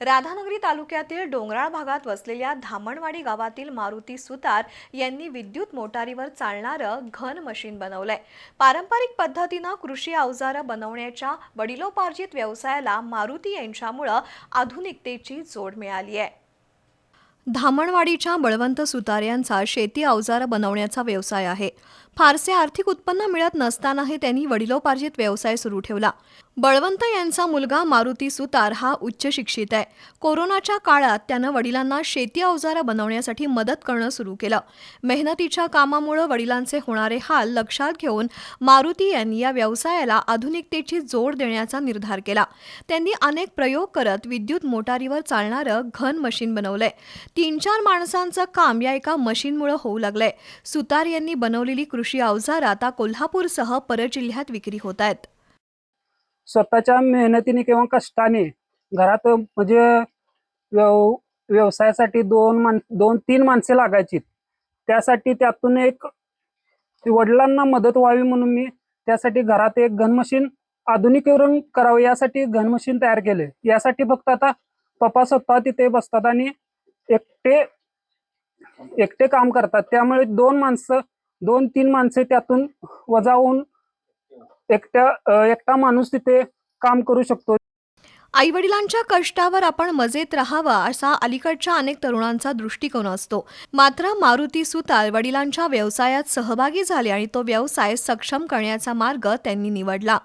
राधानगरी तालुक्यातील डोंगराळ भागात वसलेल्या धामणवाडी गावातील मारुती सुतार यांनी विद्युत मोटारीवर चालणारं घन मशीन बनवलंय. पारंपरिक पद्धतीनं कृषी अवजारं बनवण्याच्या वडिलोपार्जित व्यवसायाला मारुती यांच्यामुळं आधुनिकतेची जोड मिळाली आहे. धामणवाडीच्या बळवंत सुतार यांचा शेती अवजारं बनवण्याचा व्यवसाय आहे. फारसे आर्थिक उत्पन्न मिळत नसतानाही त्यांनी वडिलोपार्जित व्यवसाय सुरू ठेवला. बळवंत यांचा मुलगा मारुती सुतार हा उच्च शिक्षित आहे. कोरोनाच्या काळात त्यानं वडिलांना शेती अवजारं बनवण्यासाठी मदत करणं सुरू केलं. मेहनतीच्या कामामुळं वडिलांचे होणारे हाल लक्षात घेऊन मारुती यांनी या व्यवसायाला आधुनिकतेची जोड देण्याचा निर्धार केला. त्यांनी अनेक प्रयोग करत विद्युत मोटारीवर चालणारं घन मशीन बनवलंय. तीन चार माणसांचं काम या एका मशीनमुळे होऊ लागलंय. सुतार यांनी बनवलेली कृषी अवजारं आता कोल्हापूरसह परजिल्ह्यात विक्री होत आहेत. स्वतःच्या मेहनतीने किंवा कष्टाने घरात म्हणजे व्यव व्यवसायासाठी दोन मान दोन तीन माणसे लागायची. त्यासाठी त्यातून एक वडिलांना मदत व्हावी म्हणून मी त्यासाठी घरात एक घन मशीन आधुनिकीकरण करावं यासाठी घन मशीन तयार केले. यासाठी फक्त आता पप्पा स्वतः तिथे बसतात आणि एकटे एकटे काम करतात. त्यामुळे दोन माणसं दोन तीन माणसे त्यातून वजा होऊन एकट्या एकटा माणूस तिथे काम करू शकतो. आईवडिलांच्या कष्टावर आपण मजेत राहावा असा अलीकडच्या अनेक तरुणांचा दृष्टिकोन असतो. मात्र मारुती सुतार वडिलांच्या व्यवसायात सहभागी झाले आणि तो व्यवसाय सक्षम करण्याचा मार्ग त्यांनी निवडला.